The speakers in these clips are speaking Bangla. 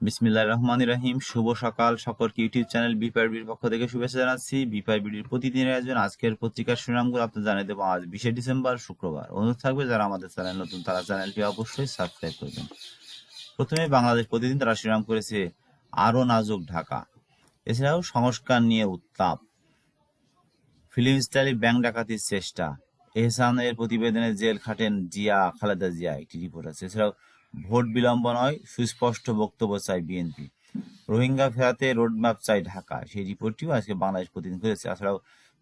বিসমিল্লাহ রহমান রহিম, শুভ সকাল সকলকে ইউটিউব চ্যানেল বিপারবির পক্ষ থেকে শুভেচ্ছা জানাচ্ছি। বিপারবিডির প্রতিদিনের আয়োজন, আজকের পত্রিকার সুনামগুলো আপনাদের জানিয়ে দেবো আজ, বিশে ডিসেম্বর, শুক্রবার। অনুরোধ থাকবে যারা আমাদের চ্যানেল, নতুন তারা চ্যানেলটি অবশ্যই সাবস্ক্রাইব করবেন প্রথমে বাংলাদেশ প্রতিদিন তারা শিরোনাম করেছে, আরও নাজুক ঢাকা। এছাড়াও সংস্কার নিয়ে উত্তাপ। ফিল্ম স্টাইলে ব্যাংক ডাকাতির চেষ্টা। এহসানের প্রতিবেদনে জেল খাটেন জিয়া, খালেদা জিয়া, একটি রিপোর্ট আছে। এছাড়াও ভোট বিলম্ব নয়, সুস্পষ্ট বক্তব্য চাই বিএনপি। রোহিঙ্গা ফেরাতে রোডম্যাপ চাই ঢাকা। সেই রিপোর্টটিও আজকে বাংলাদেশ প্রতিদিন করেছে এছাড়াও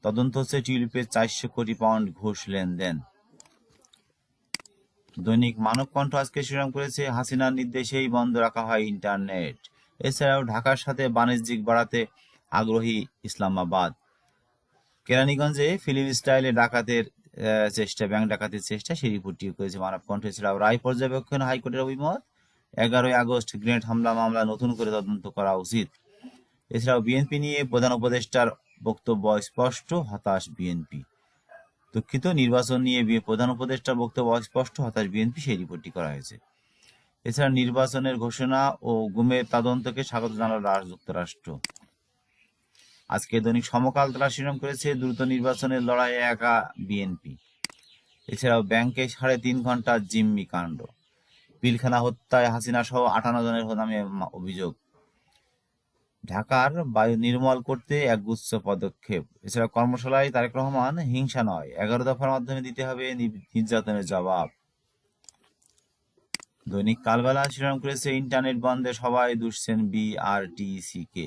তদন্ত হচ্ছে টিউলিপের চারশো কোটি পাউন্ড ঘুষ লেনদেন। দৈনিক মানব কণ্ঠ আজকে শিরোনাম করেছে, হাসিনার নির্দেশেই বন্ধ রাখা হয় ইন্টারনেট। এছাড়াও ঢাকার সাথে বাণিজ্যিক বাড়াতে আগ্রহী ইসলামাবাদ। কেরানীগঞ্জে ফিল্ম স্টাইলে ডাকাতের চেষ্টা ব্যাংক ডাকাতির চেষ্টা, সেই রিপোর্টটি করেছে মানব কণ্ঠ। এছাড়াও রায় পর্যবেক্ষণ হাইকোর্টের অভিমত, এগারোই আগস্ট গ্রেনেড হামলা মামলা নতুন করে তদন্ত করা উচিত। এছাড়াও বিএনপি নিয়ে প্রধান উপদেষ্টার বক্তব্য স্পষ্ট হতাশ বিএনপি দুঃখিত, নির্বাচন নিয়ে প্রধান উপদেষ্টার বক্তব্য স্পষ্ট হতাশ বিএনপি সেই রিপোর্টটি করা হয়েছে। এছাড়া নির্বাচনের ঘোষণা ও গুমের তদন্তকে স্বাগত জানাল রাষ্ট্র- যুক্তরাষ্ট্র। আজকে দৈনিক সমকাল তারা শিরোনাম করেছে দ্রুত নির্বাচনের লড়াইয়ে একা বিএনপি। এছাড়াও ব্যাংকে সাড়ে তিন ঘণ্টা জিম্মি কাণ্ড। পিলখানা হত্যায় হাসিনা সহ আটান্ন জনের নামে অভিযোগ। ঢাকার বায়ু নির্মল করতে একগুচ্ছ পদক্ষেপ। এছাড়া কর্মশালায় তারেক রহমান, হিংসা নয়, এগারো দফার মাধ্যমে দিতে হবে নির্যাতনের জবাব। দৈনিক কালবেলা শিরোনাম করেছে ইন্টারনেট বন্ধে সবাই দুষছেন বিআরটিসি কে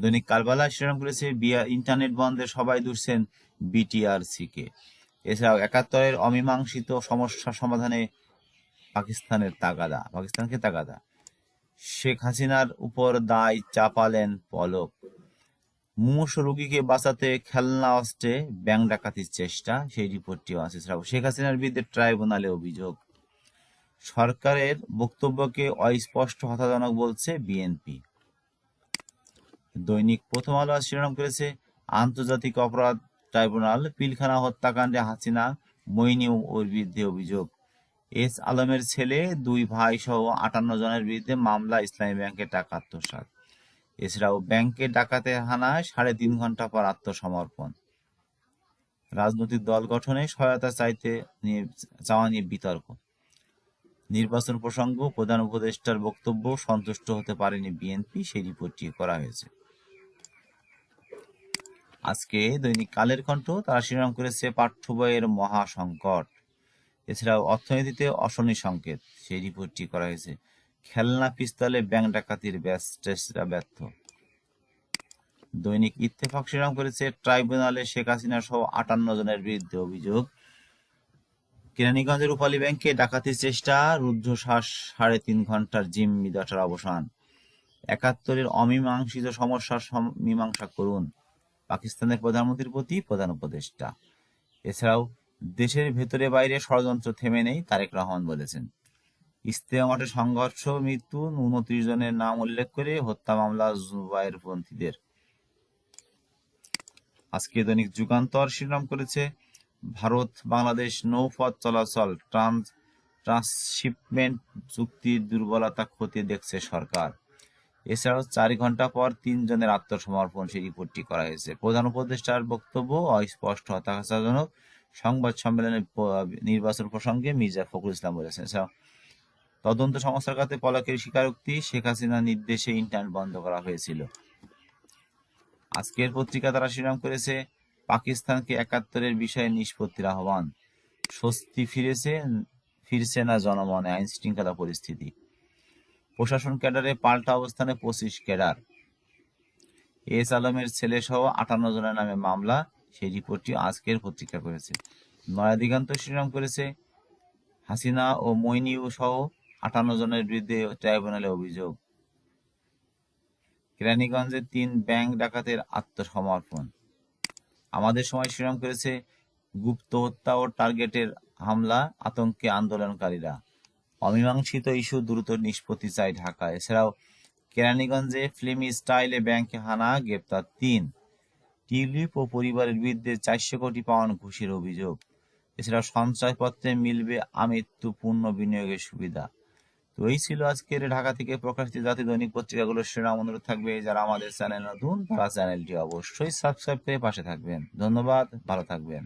দৈনিক কালবেলা শিরোনাম করেছে বিআর ইন্টারনেট বন্ধে সবাই দুষছেন বিটিআরসি কে এছাড়াও একাত্তরের অমীমাংসিত সমস্যা সমাধানে পাকিস্তানের তাগাদা। পাকিস্তানকে তাগাদা? শেখ হাসিনার উপর দায় চাপালেন পলক। মুমূর্ষ রোগীকে বাঁচাতে খেলনা অস্ত্রে ব্যাংক ডাকাতির চেষ্টা, সেই রিপোর্টটিও আছে। এছাড়াও শেখ হাসিনার বিরুদ্ধে ট্রাইব্যুনালে অভিযোগ। সরকারের বক্তব্যকে অস্পষ্ট হতাজনক বলছে বিএনপি। দৈনিক প্রথম আলো আজ শিরোনাম করেছে আন্তর্জাতিক অপরাধ ট্রাইব্যুনাল, পিলখানা হত্যাকাণ্ডে হাসিনা, মইনি ওর বিরুদ্ধে অভিযোগ। এস আলমের ছেলে, দুই ভাই সহ আটান্ন জনের বিরুদ্ধে মামলা, ইসলামী ব্যাংকে টাকা আত্মসাৎ। এছাড়াও ব্যাংকে ডাকাতে হানায় সাড়ে তিন ঘণ্টা পর আত্মসমর্পণ। রাজনৈতিক দল গঠনে সহায়তা চাইতে নিয়ে, চাওয়া নিয়ে বিতর্ক। নির্বাচন প্রসঙ্গ প্রধান উপদেষ্টার বক্তব্য সন্তুষ্ট হতে পারেনি বিএনপি, সেই রিপোর্টটি করা হয়েছে। আজকে দৈনিক কালের কণ্ঠ, তারা শিরোনাম করেছে পাঠ্য বইয়ের মহা সংকট এছাড়াও অর্থনীতিতে অশনি সংকেত, সেই রিপোর্টটি করা হয়েছে। খেলনা পিস্তলে ব্যাংক ডাকাতির ব্যস- চেষ্টা ব্যর্থ। দৈনিক ইত্তেফাক শিরোনাম করেছে ট্রাইব্যুনালে শেখ হাসিনা সহ আটান্ন জনের বিরুদ্ধে অভিযোগ। কেরানীগঞ্জের রূপালী ব্যাংকে ডাকাতির চেষ্টা, রুদ্ধশ্বাস সাড়ে তিন ঘণ্টার জিম্মি দশার অবসান। একাত্তরের অমীমাংসিত সমস্যার মীমাংসা করুন। পাকিস্তানের প্রধানমন্ত্রীর প্রতি প্রধান উপদেষ্টা। এছাড়াও দেশের ভেতরে বাইরে ষড়যন্ত্র থেমে নেই, তারেক রহমান বলেছেন। ইস্তেমা সংঘর্ষ, মৃত্যু, উনত্রিশ জনের নাম উল্লেখ করে হত্যা মামলা জুবায়ের পন্থীদের। আজকে দৈনিক যুগান্তর শিরোনাম করেছে, ভারত, বাংলাদেশ, নৌপথ চলাচল, ট্রান্স, ট্রান্সশিপমেন্ট, চুক্তির দুর্বলতা খতিয়ে দেখছে সরকার। এছাড়াও চার ঘণ্টা পর তিনজনের আত্মসমর্পণ সেই রিপোর্টটি করা হয়েছে। প্রধান উপদেষ্টার বক্তব্য, অস্পষ্ট, হতাশাজনক সংবাদ সম্মেলনে নির্বাচন প্রসঙ্গে মির্জা ফখরুল ইসলাম বলেছেন। তদন্ত সংস্থার কাছে পলকের স্বীকারোক্তি শেখ হাসিনার নির্দেশে ইন্টারনেট বন্ধ করা হয়েছিল। আজকের পত্রিকা তারা শিরোনাম করেছে, পাকিস্তানকে একাত্তরের বিষয়ে নিষ্পত্তির আহ্বান। স্বস্তি ফিরেছে, ফিরছে না জনমনে আইন শৃঙ্খলা পরিস্থিতি। প্রশাসন ক্যাডারে পাল্টা অবস্থানে পঁচিশ ক্যাডার। এস আলমের ছেলে সহ আটান্ন জনের নামে মামলা, সেই রিপোর্টটি আজকের পত্রিকা করেছে। নয়া দিগান্ত শিরোনাম করেছে, হাসিনা ও মইনিউ সহ আটান্ন জনের বিরুদ্ধে ট্রাইব্যুনালে অভিযোগ। কেরানীগঞ্জে তিন ব্যাংক ডাকাতের আত্মসমর্পণ। আমাদের সময় শিরোনাম করেছে গুপ্ত হত্যা ও টার্গেটের হামলা, আতঙ্কে আন্দোলনকারীরা। অমীমাংসিত ইস্যু দ্রুত নিষ্পত্তি চায় ঢাকা এছাড়াও, কেরানীগঞ্জে ফিল্মি স্টাইলে ব্যাংকে হানা গ্রেপ্তার তিন। টিউলিপ ও পরিবারের বিরুদ্ধে চারশো কোটি পাউন্ড ঘুষের অভিযোগ। এছাড়াও, সঞ্চয়পত্রে মিলবে আমৃত্যু পূর্ণ বিনিয়োগের সুবিধা। তো এই ছিল আজকের ঢাকা থেকে প্রকাশিত জাতীয় দৈনিক পত্রিকাগুলোর শিরোনাম। অনুরোধ থাকবে যারা আমাদের চ্যানেল নতুন, তারা চ্যানেলটি অবশ্যই সাবস্ক্রাইব করে পাশে থাকবেন। ধন্যবাদ, ভালো থাকবেন।